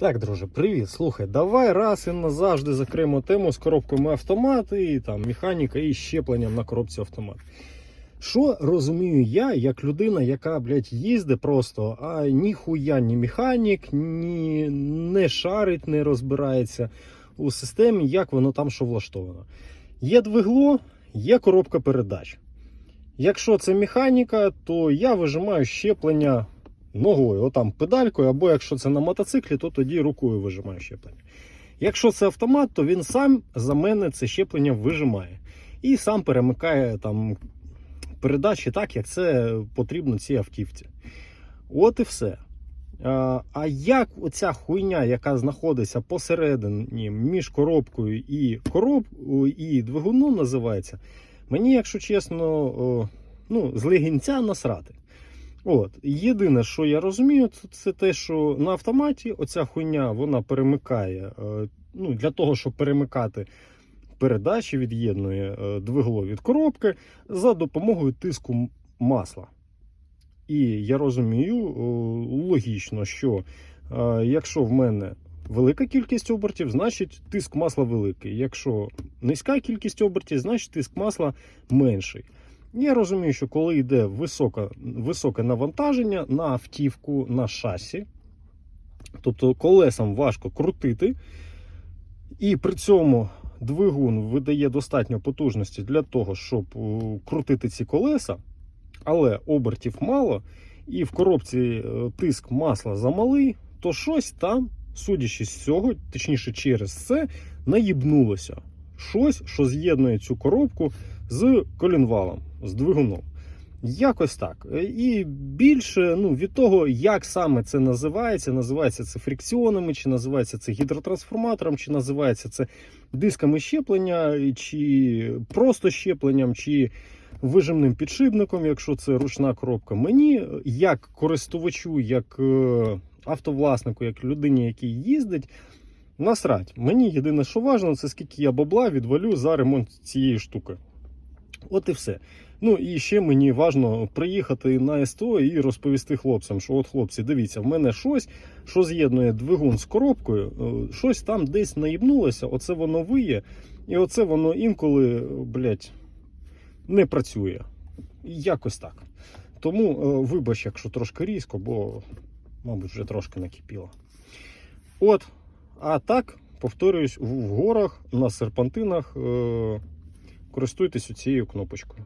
Так, друже, привіт. Слухай, давай раз і назавжди закриємо тему з коробками автомат і там механіка і щепленням на коробці автомат. Що розумію я, як людина, яка, блядь, їздить просто, а ніхуя ні механік, ні не шарить, не розбирається у системі, як воно там що влаштовано. Є двигло, є коробка передач. Якщо це механіка, то я вижимаю щеплення ногою, отам педалькою, або якщо це на мотоциклі, то тоді рукою вижимаю щеплення. Якщо це автомат, то він сам за мене це щеплення вижимає і сам перемикає там передачі так, як це потрібно цій автівці. От і все. А, як оця хуйня, яка знаходиться посередині між коробкою і коробкою і двигуном називається, мені, якщо чесно, ну, з легінця насрати. От, єдине, що я розумію, це- те, що на автоматі оця хуйня вона перемикає. е, Ну, для того, щоб перемикати передачі, від'єднує е, двигло від коробки за допомогою тиску масла. І я розумію логічно, що е, якщо в мене велика кількість обертів, значить тиск масла великий. Якщо низька кількість обертів, значить тиск масла менший. Я розумію, що коли йде висока, високе навантаження на автівку, на шасі, тобто колесам важко крутити, і при цьому двигун видає достатньо потужності для того, щоб е, крутити ці колеса, але обертів мало, і в коробці е, тиск масла замалий, то щось там, судячи з цього, точніше через це, наїбнулося. Щось, що з'єднує цю коробку з колінвалом, з двигуном. Якось так. Е, І більше ну, від того, як саме це називається, називається це фрикціонами, чи називається це гідротрансформатором, чи називається це дисками щеплення, чи просто щепленням, чи вижимним підшипником, якщо це ручна коробка. Мені, як користувачу, як е, автовласнику, як людині, який їздить, насрать. Мені єдине, що важливо, це скільки я бабла відвалю за ремонт цієї штуки. От і все. Ну і ще мені важливо приїхати на СТО і розповісти хлопцям, що от хлопці, дивіться, в мене щось, що з'єднує двигун з коробкою, е, щось там десь наїбнулося, оце воно виє, і оце воно інколи, блядь, не працює. Якось так. Тому е, вибач, якщо трошки різко, бо, мабуть, вже трошки накипіло. От, а так, повторююсь, в горах, на серпантинах. Е- користуйтесь цією кнопочкою.